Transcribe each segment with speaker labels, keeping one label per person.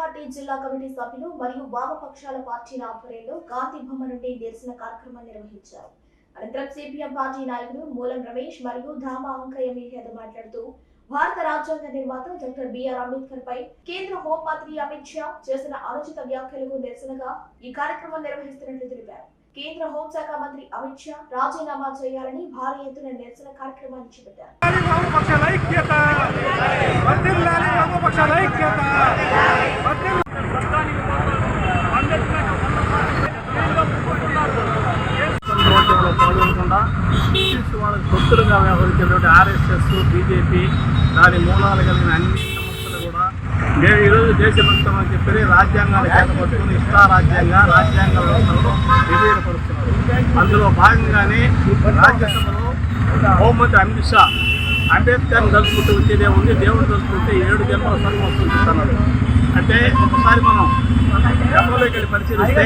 Speaker 1: Party జిల్లా committee సభ్యులు మరియు వామపక్షాల పార్టీల ఆధ్వర్యంలో గాంధీ బొమ్మ నుండి నిరసన కార్యక్రమం నిర్వహించారు. అనంతరం సిపిఎం పార్టీ నాయకుడు మూలం రమేష్ మరియు ధామా అంకయ్య మీడియాతో మాట్లాడుతూ భారత రాజ్యాంగ నిర్మాత డాక్టర్ బిఆర్ అంబేద్కర్ పై కేంద్ర హోంమంత్రి అమిత్ షా చేసిన అనుచిత వ్యాఖ్యలకు నిరసనగా ఈ కార్యక్రమం నిర్వహిస్తున్నట్లు తెలిపారు. కేంద్ర హోంశాఖ మంత్రి అమిత్ షా రాజీనామా చేయాలని భారీ ఎత్తున నిరసన కార్యక్రమాన్ని చేపట్టారు.
Speaker 2: వాళ్ళకి తొత్తులుగా వ్యవహరించినటువంటి ఆర్ఎస్ఎస్ బీజేపీ దాని మూలాలు కలిగిన అన్ని సంస్థలు కూడా మేము ఈరోజు దేశభక్తం అని చెప్పి రాజ్యాంగాన్ని చేతపట్టుకుని ఇష్టా రాజ్యాంగ రాజ్యాంగ వ్యవస్థలను విలీనపరుస్తున్నారు అందులో భాగంగానే రాజ్యసభలో హోంమంత్రి అమిత్ షా అంబేద్కర్ని తలుచుకుంటూ వచ్చేదే ఉంది దేవుడు తలుచుకుంటే ఏడు జన్మల సంఘం వస్తుంది అన్నాడు అంటే ఒకసారి మనం గతంలోకి వెళ్ళి పరిశీలిస్తే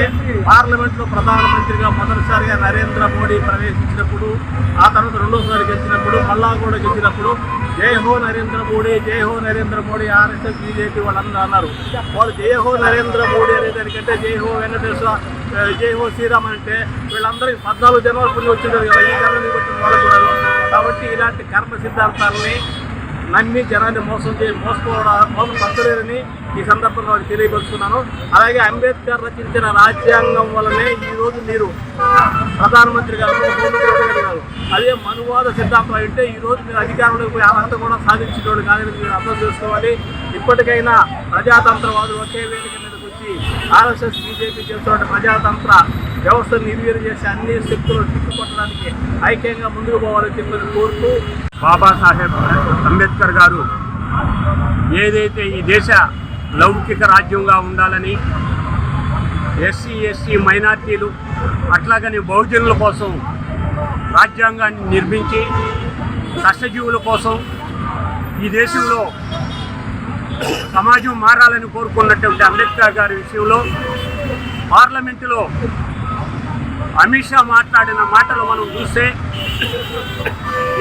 Speaker 2: పార్లమెంట్లో ప్రధానమంత్రిగా మొదటిసారిగా నరేంద్ర మోడీ ప్రవేశించినప్పుడు ఆ తర్వాత రెండోసారి గెలిచినప్పుడు మళ్ళా కూడా గెలిచినప్పుడు జై హో నరేంద్ర మోడీ జై హో నరేంద్ర మోడీ ఆర్ఎస్ఎస్ బీజేపీ వాళ్ళందరూ అన్నారు. వాళ్ళు జై హో నరేంద్ర మోడీ అనే దానికంటే జై హో వెంకటేశ్వర జై హో శ్రీరామ్ అంటే వీళ్ళందరికీ పద్నాలుగు జన్మల పుణ్యం వచ్చినారు కదా ఈ కర్మని బట్టి కాబట్టి ఇలాంటి కర్మ సిద్ధాంతాలని నమ్మి జనాన్ని మోసం చేసి మోసపోవడం మోసం పట్టలేరని ఈ సందర్భంగా వారికి తెలియపరుస్తున్నాను. అలాగే అంబేద్కర్ రచించిన రాజ్యాంగం వల్లనే ఈరోజు మీరు ప్రధానమంత్రి గారు ముఖ్యమంత్రి గారు అదే మనువాద సిద్ధాంతం అంటే ఈరోజు మీరు అధికారంలోకి పోయి అర్హత కూడా సాధించేటోడు కాదని మీరు అర్థం చేసుకోవాలి. ఇప్పటికైనా ప్రజాతంత్రవాదులు ఒకే వేదిక మీదకి వచ్చి ఆర్ఎస్ఎస్ బీజేపీ చేస్తున్న ప్రజాతంత్ర వ్యవస్థను నిర్వీర్యం చేసి అన్ని శక్తులు చుట్టుకొట్టడానికి ఐక్యంగా ముందుకు పోవాలని చెప్పని కోరుతూ బాబాసాహెబ్ అంబేద్కర్ గారు ఏదైతే ఈ దేశ లౌకిక రాజ్యంగా ఉండాలని ఎస్సీ ఎస్టీ మైనార్టీలు అట్లాగని బహుజనుల కోసం రాజ్యాంగాన్ని నిర్మించి కష్టజీవుల కోసం ఈ దేశంలో సమాజం మారాలని కోరుకున్నటువంటి అంబేద్కర్ గారి విషయంలో పార్లమెంటులో అమిత్ షా మాట్లాడిన మాటలు మనం చూస్తే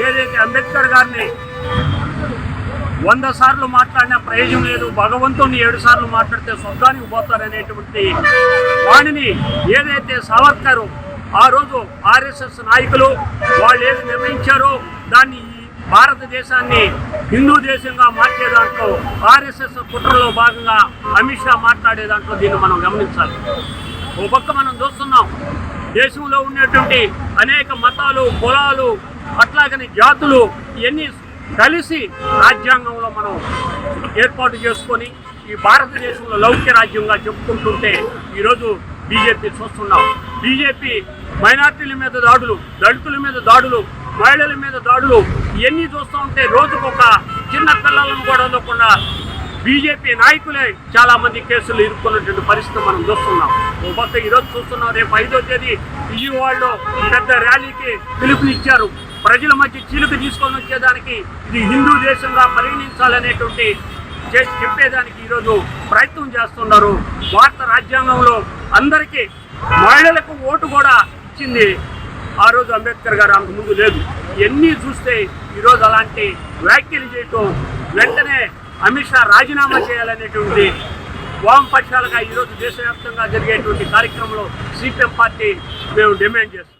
Speaker 2: ఏదైతే అంబేద్కర్ గారిని వంద సార్లు మాట్లాడినా ప్రయోజనం లేదు భగవంతుని ఏడు సార్లు మాట్లాడితే స్వర్గానికి పోతారనేటువంటి వాణిని ఏదైతే సావర్కర్ ఆ రోజు ఆర్ఎస్ఎస్ నాయకులు వాళ్ళు ఏది నిర్ణయించారో దాన్ని భారతదేశాన్ని హిందూ దేశంగా మార్చే దాంట్లో ఆర్ఎస్ఎస్ కుట్రలో భాగంగా అమిత్ షా మాట్లాడే దాంట్లో దీన్ని మనం గమనించాలి. ఓ పక్క మనం చూస్తున్నాం దేశంలో ఉన్నటువంటి అనేక మతాలు కులాలు అట్లాగని జాతులు ఇవన్నీ కలిసి రాజ్యాంగంలో మనం ఏర్పాటు చేసుకొని ఈ భారతదేశంలో లౌక్య రాజ్యంగా చెప్పుకుంటుంటే ఈరోజు బీజేపీ చూస్తున్నాం. బీజేపీ మైనార్టీల మీద దాడులు దళితుల మీద దాడులు మహిళల మీద దాడులు ఇవన్నీ చూస్తూ ఉంటే రోజుకొక చిన్న పిల్లలను కూడా వదలకుండా బీజేపీ నాయకులే చాలా మంది కేసులు ఇరుక్కున్నటువంటి పరిస్థితి మనం చూస్తున్నాం. ఓ భర్త ఈరోజు చూస్తున్నాం రేపు ఐదో తేదీ విజయవాడలో పెద్ద ర్యాలీకి పిలుపునిచ్చారు ప్రజల మధ్య చీలిక తీసుకొని వచ్చేదానికి ఇది హిందూ దేశంగా పరిగణించాలనేటువంటి చెప్పేదానికి ఈరోజు ప్రయత్నం చేస్తున్నారు. భారత రాజ్యాంగంలో అందరికీ మహిళలకు ఓటు కూడా ఇచ్చింది ఆ రోజు అంబేద్కర్ గారు అంతకు ముందు లేదు. ఎన్ని చూస్తే ఈరోజు అలాంటి వ్యాఖ్యలు చేయటం వెంటనే అమిత్ షా రాజీనామా చేయాలనేటువంటి వామపక్షాలుగా ఈరోజు దేశవ్యాప్తంగా జరిగేటువంటి కార్యక్రమంలో సిపిఎం పార్టీ మేము డిమాండ్ చేస్తాం